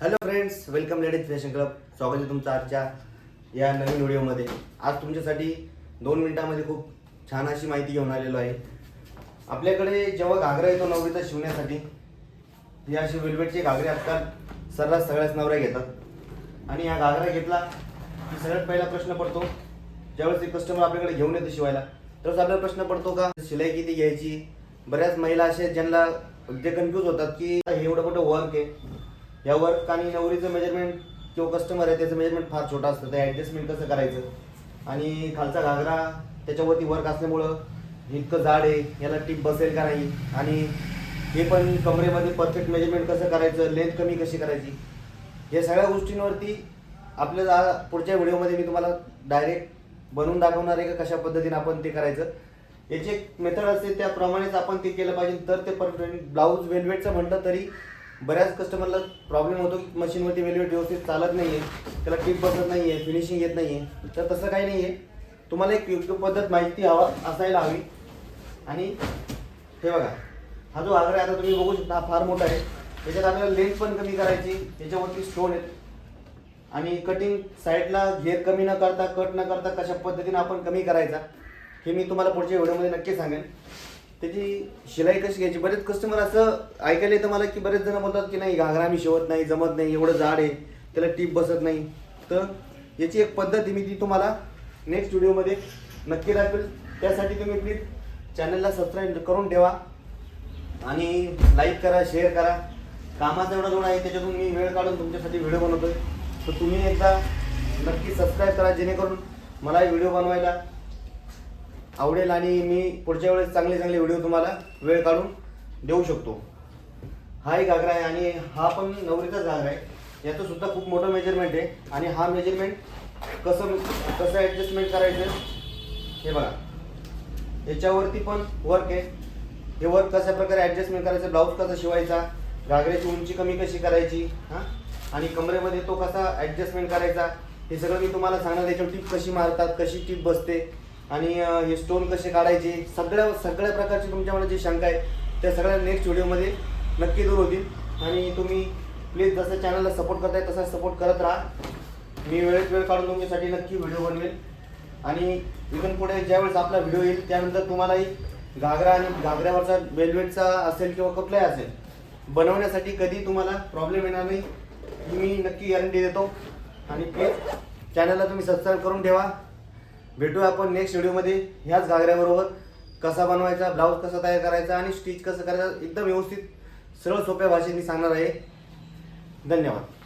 Hello friends welcome ladies fashion club स्वागत आहे तुमचं आजच्या या नवीन व्हिडिओमध्ये आज तुमच्यासाठी दोन मिनिटामध्ये खूप छान अशी माहिती घेऊन आलेलो आहे. आपल्याकडे जेव्हा घागरा येतो नवरीचा शिवण्यासाठी हे असे वेलवेटचे घागरे आजकाल सर्रास सगळ्याच नवऱ्या घेतात. आणि हा घागरा घेतला की सगळ्यात पहिला प्रश्न पडतो ज्यावेळेस ते कस्टमर आपल्याकडे घेऊन येतो शिवायला तरच आपल्याला प्रश्न पडतो का शिलाई किती घ्यायची? बऱ्याच महिला अशा ज्यांना जे कन्फ्यूज होतात की हे एवढं मोठं वर्क आहे. या वर्क आणि नवरीचं मेजरमेंट किंवा कस्टमर आहे त्याचं मेजरमेंट फार छोटा असतं. ते ॲडजस्टमेंट कसं करायचं? आणि खालचा घागरा त्याच्यावरती वर्क असल्यामुळं इतकं जाड आहे याला टीप बसेल का नाही? आणि हे पण कमरेमध्ये परफेक्ट मेजरमेंट कसं करायचं? लेंथ कमी कशी करायची? या सगळ्या गोष्टींवरती आपल्या पुढच्या व्हिडिओमध्ये मी तुम्हाला डायरेक्ट बनवून दाखवणार आहे का कशा पद्धतीने आपण ते करायचं. याची एक मेथड असते त्याप्रमाणेच आपण ते केलं पाहिजे. तर ते परफेक्ट ब्लाऊज वेलवेटचं म्हटलं तरी बऱ्याच कस्टमरला प्रॉब्लेम होतो की मशीनवरती वेलवेट व्यवस्थित चालत नाही आहे त्याला टीप बसत नाही आहे फिनिशिंग येत नाही आहे तर तसं काही नाही आहे तुम्हाला एक योग्य पद्धत माहिती हवा असायला हवी. आणि हे बघा हा जो आग्रा आहे आता तुम्ही बघू शकता फार मोठा आहे. त्याच्यात आपल्याला लेंथ पण कमी करायची त्याच्यावरती स्टोन आहेत. आणि कटिंग साईडला घेर कमी न करता कट न करता कशा पद्धतीने आपण कमी करायचा हे मी तुम्हाला पुढच्या व्हिडिओमध्ये नक्की सांगेन. त्याची शिलाई कशी घ्यायची? बरेच कस्टमर असं ऐकायला येतं मला की बरेच जण म्हणतात की नाही घागरा आम्ही शिवत नाही जमत नाही एवढं जाड आहे त्याला टीप बसत नाही. तर याची एक पद्धत आहे मी ती तुम्हाला नेक्स्ट व्हिडिओमध्ये नक्की दाखवेल. त्यासाठी तुम्ही प्लीज चॅनलला सबस्क्राईब करून ठेवा आणि लाईक करा शेअर करा. कामाचा एवढा जोड आहे त्याच्यातून मी वेळ काढून तुमच्यासाठी व्हिडिओ बनवतो आहे तर तुम्ही एकदा नक्की सबस्क्राईब करा जेणेकरून मला व्हिडिओ बनवायला आवडेल आणि मी पुढच्या वेळेस चांगले चांगले व्हिडिओ तुम्हाला वेळ काढून देऊ शकतो. हा एक घागरा आहे आणि हा पण नवरीचाच घागरा आहे. याचं सुद्धा खूप मोठं मेजरमेंट आहे आणि हा मेजरमेंट कसं कसं ॲडजस्टमेंट करायचं हे बघा. याच्यावरती पण वर्क आहे. हे वर्क कशा प्रकारे ॲडजस्टमेंट करायचं ब्लाऊज कसा शिवायचा घागऱ्याची उंची कमी कशी करायची हां? आणि कमरेमध्ये तो कसा ॲडजस्टमेंट करायचा हे सगळं मी तुम्हाला सांगणार याच्यावर टीप कशी मारतात कशी टीप बसते आणि हे स्टोन कसे काढायचे सगळ्या सगळ्या प्रकारची तुमच्यामध्ये जी शंका आहे त्या सगळ्या नेक्स्ट व्हिडिओमध्ये नक्की दूर होतील. आणि तुम्ही प्लीज जसं चॅनलला सपोर्ट करताय तसा सपोर्ट करत राहा. मी वेळेत वेळ काढून तुमच्यासाठी नक्की व्हिडिओ बनवेल. आणि इथून पुढे ज्यावेळेस आपला व्हिडिओ येईल त्यानंतर तुम्हालाही घागरा आणि घागऱ्यावरचा वेलवेटचा असेल किंवा कुठलाही असेल बनवण्यासाठी कधी तुम्हाला प्रॉब्लेम येणार नाही. मी नक्की गॅरंटी देतो. आणि प्लीज चॅनलला तुम्ही सबस्क्राईब करून ठेवा. भेटूया आपण नेक्स्ट व्हिडिओमध्ये ह्याच घागऱ्याबरोबर कसा बनवायचा ब्लाऊज कसा तयार करायचा आणि स्टिच कसं करायचं एकदम व्यवस्थित सरळ सोप्या भाषेत मी सांगणार आहे. धन्यवाद.